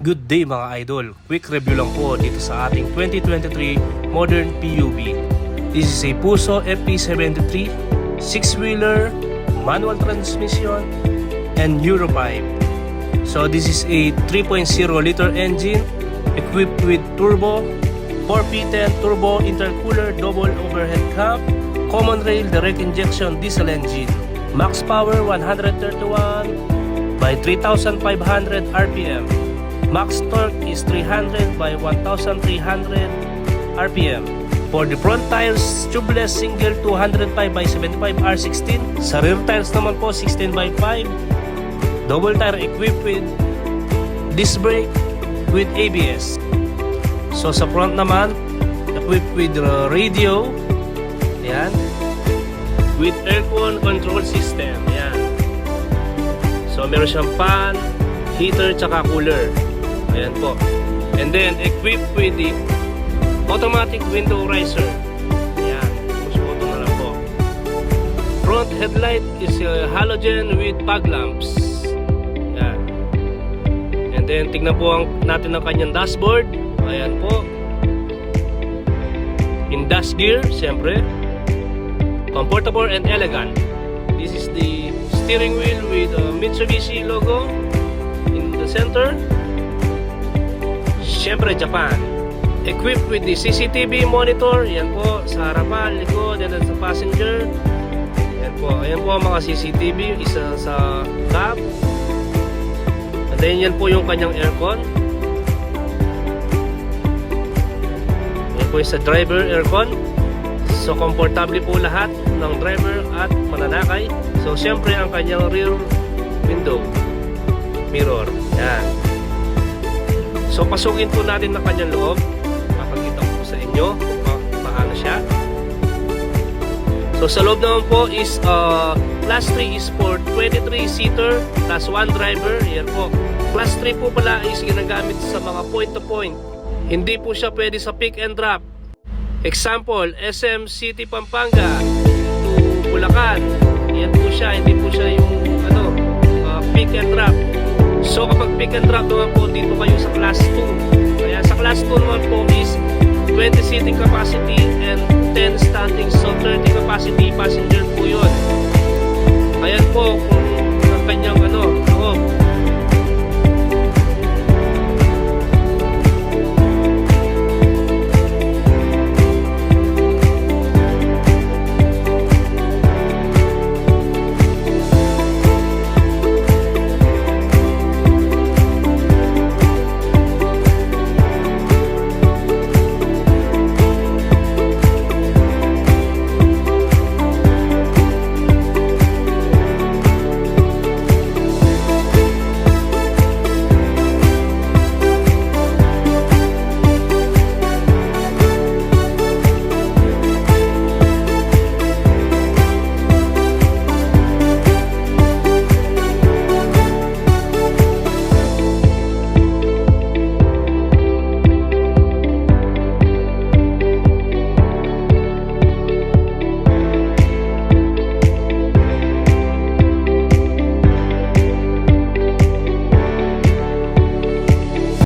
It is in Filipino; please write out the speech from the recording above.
Good day mga idol. Quick review lang po dito sa ating 2023 modern PUV. This is a Puso FP73 6-wheeler, manual transmission, and Euro 5. So this is a 3.0 liter engine equipped with turbo, 4P10 turbo intercooler double overhead cam, common rail direct injection diesel engine. Max power 131 by 3500 RPM. Max torque is 300 by 1300 RPM. For the front tires, tubeless single 205 by 75 R16. Sa rear tires naman po 16 by 5. Double tire equipped with disc brake with ABS. So sa front naman, equipped with radio. Ayan. With aircon control system. Ayan. So meron siyang fan, heater, tsaka cooler. Ayan po. And then equipped with the automatic window riser. Ayan. Push button na lang po. Front headlight is uh, halogen with fog lamps. Ayan. And then tignan po ang, natin ang kanyang dashboard. Ayan po. In dash gear, siyempre. Comfortable and elegant. This is the steering wheel with a Mitsubishi logo in the center. Siyempre, Japan. Equipped with the CCTV monitor. Yan po, sa harapan, likod, then sa passenger. Yan po. Ayan po ang mga CCTV. Isa sa cab. And then yan po yung kanyang aircon. Yan po sa driver aircon. So, komportable po lahat ng driver at mananakay. So, syempre, ang kanyang rear window mirror. Yan. So, pasukin po natin ng kanyang loob. Papakita ko po sa inyo kung pa- paano siya. So, sa loob naman po is uh, Class 3 is for 23-seater plus 1 driver. Yan po. Class 3 po pala is ginagamit sa mga point-to-point. Hindi po siya pwede sa pick and drop. Example, SM City Pampanga to Bulacan. Yan po siya, hindi po siya yung ano, uh, pick and drop. So kapag pick and drop naman po, dito kayo sa class 2. Kaya sa class 2 naman po is 20 seating capacity and 10 standing. So 30 capacity passenger